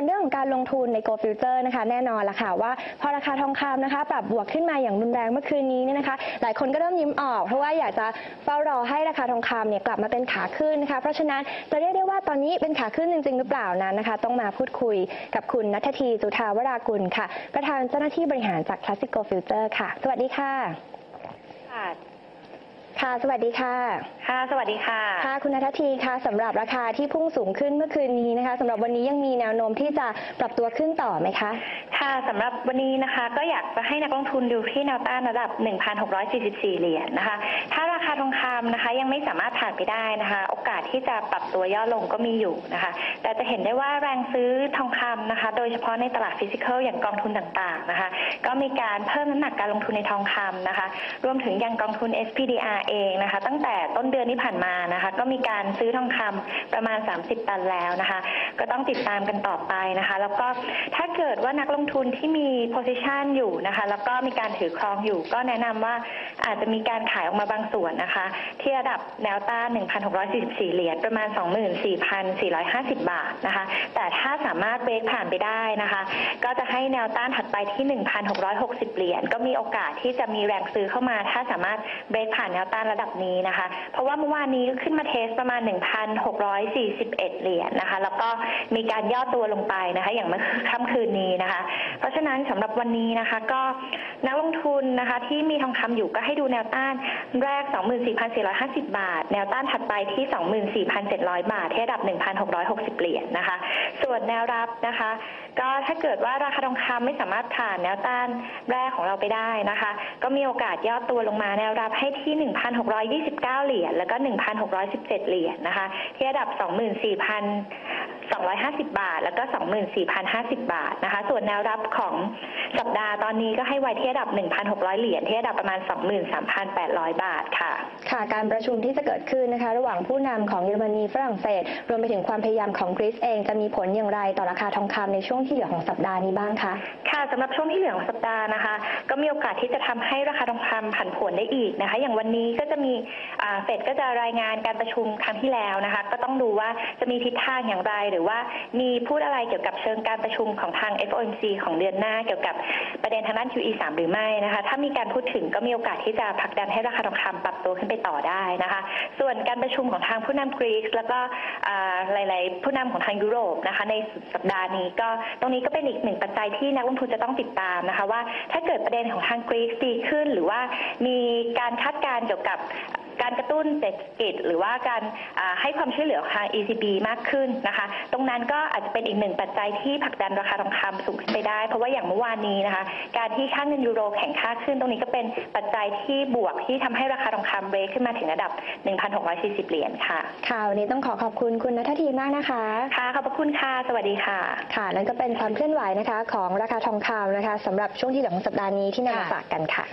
วนเรื่องของการลงทุนใน Go Future นะคะแน่นอนละค่ะว่าพอราคาทองคำนะคะปรับบวกขึ้นมาอย่างรุนแรงเมื่อคืนนี้เนี่ยนะคะ หลายคนก็เริ่มยิ้มออก เพราะว่าอยากจะเฝ้ารอให้ราคาทองคำเนี่ยกลับมาเป็นขาขึ้นนะคะเพราะฉะนั้นจะเรียกได้ว่าตอนนี้เป็นขาขึ้นจริง ๆ หรือเปล่านั้นนะคะ ต้องมาพูดคุยกับคุณนัททีจุธาวรากุลค่ะ ประธานเจ้าหน้าที่บริหารจาก Classic Go Future ค่ะ สวัสดีค่ะค่ะ ค่ะ สวัสดีค่ะ ค่ะ สวัสดีค่ะ ค่ะ คุณนัททีคะสำหรับราคาที่พุ่งสูงขึ้นเมื่อคืนนี้นะคะสำหรับวันนี้ยังมีแนวโน้มที่จะปรับตัวขึ้นต่อไหมคะ ค่ะสำหรับวันนี้นะคะ ก็อยากจะให้นักลงทุนดูที่แนวต้านระดับ 1,644 เหรียญนะคะ ถ้าราคานะคะยังไม่สามารถผ่านไปได้นะคะ โอกาสที่จะปรับตัวย่อลงก็มีอยู่นะคะ แต่จะเห็นได้ว่าแรงซื้อทองคำนะคะ โดยเฉพาะในตลาดฟิสิกอลอย่างกองทุนต่างๆนะคะ ก็มีการเพิ่มน้ำหนักการลงทุนในทองคำนะคะ รวมถึงยังกองทุน SPDR เองนะคะ ตั้งแต่ต้นเดือนที่ผ่านมานะคะ ก็มีการซื้อทองคำประมาณ 30 ตันแล้วนะคะ ก็ต้องติดตามกันต่อไปนะคะ แล้วก็ถ้าเกิดว่านักลงทุนที่มี position อยู่นะคะ แล้วก็มีการถือครองอยู่ ก็แนะนำว่าอาจจะมีการขายออกมาบางส่วนนะคะที่ระดับแนวต้าน 1,644 เหรียญประมาณ 24,450 บาทนะคะ แต่ถ้าสามารถเบรกผ่านไปได้นะคะ ก็จะให้แนวต้านถัดไปที่ 1,660 เหรียญก็มีโอกาสที่จะมีแรงซื้อเข้ามา ถ้าสามารถเบรกผ่านแนวต้านระดับนี้นะคะ เพราะว่าเมื่อวานนี้ก็ขึ้นมาเทสประมาณ 1,641 เหรียญนะคะ แล้วก็มีการย่อตัวลงไปนะคะ อย่างเมื่อค่ำคืนนี้นะคะ เพราะฉะนั้นสำหรับวันนี้นะคะก็นักลงทุนนะคะที่มีทองคำอยู่ก็ให้ดูแนวต้านแรก 24,4 2,450 บาท แนวต้านถัดไปที่ 24,700 บาทที่ระดับ 1,660 เหรียญนะคะ ส่วนแนวรับนะคะ ก็ถ้าเกิดว่าราคาทองคำไม่สามารถผ่านแนวต้านแรกของเราไปได้นะคะ ก็มีโอกาสย่อตัวลงมาแนวรับให้ที่ 1,629 เหรียญแล้วก็ 1,617 เหรียญนะคะ ที่ระดับ 24,250 บาท แล้วก็ 24,050 บาทนะคะ ส่วนแนวรับของสัปดาห์ตอนนี้ก็ให้ไว้ที่ระดับ 1,600 เหรียญที่ระดับประมาณ 23,800 บาทค่ะ ค่ะการประชุมที่จะเกิดขึ้นนะคะ ระหว่างผู้นำของเยอรมนีฝรั่งเศส รวมไปถึงความพยายามของกรีซเองจะมีผลอย่างไรต่อราคาทองคำในช่วงที่เหลือของสัปดาห์นี้บ้างคะค่ะสำหรับช่วงที่เหลือของสัปดาห์นะคะ ก็มีโอกาสที่จะทำให้ราคาทองคำผันผวนได้อีกนะคะ อย่างวันนี้ก็จะมีอ่าเฟดก็จะรายงานการประชุมครั้งที่แล้วนะคะ ก็ต้องดูว่าจะมีทิศทางอย่างไรหรือว่ามีพูดอะไรเกี่ยวกับเชิงการประชุมของทาง FOMC ของเดือนหน้าเกี่ยวกับประเด็นทางด้าน QE 3 หรือไม่นะคะ ถ้ามีการพูดถึงก็มีโอกาสที่จะผลักดันให้ราคาทองคำปรับตัวขึ้นไปต่อได้นะคะ ส่วนการประชุมของทางผู้นำกรีซแล้วก็หลาย ๆ ผู้นำของทางยุโรปนะคะ ในสัปดาห์นี้ก็ตรงนี้ก็เป็นอีกหนึ่งปัจจัยที่นักลงทุนจะต้องติดตามนะคะว่าถ้าเกิดประเด็นของทางกรีซดีขึ้น หรือว่ามีการคาดการณ์เกี่ยวกับ การกระตุ้นเศรษฐกิจ หรือว่าการอ่าให้ความช่วยเหลือของทาง ECB มากขึ้นนะคะ ตรงนั้นก็อาจจะเป็นอีกหนึ่งปัจจัยที่ผลักดันราคาทองคำสูงขึ้นไปได้ เพราะว่าอย่างเมื่อวานนี้นะคะ การที่ค่าเงินยูโรแข็งค่าขึ้น ตรงนี้ก็เป็นปัจจัยที่บวกที่ทำให้ราคาทองคำเบรกขึ้นมาถึงระดับ 1,640 เหรียญค่ะ ค่ะวันนี้ต้องขอขอบคุณคุณนัททีมากนะคะ ค่ะ ขอบพระคุณค่ะ สวัสดีค่ะ ค่ะ นั่นก็เป็นความเคลื่อนไหวนะคะ ของราคาทองคำนะคะสำหรับช่วงที่เหลือของสัปดาห์นี้ที่นำมาฝากกันค่ะ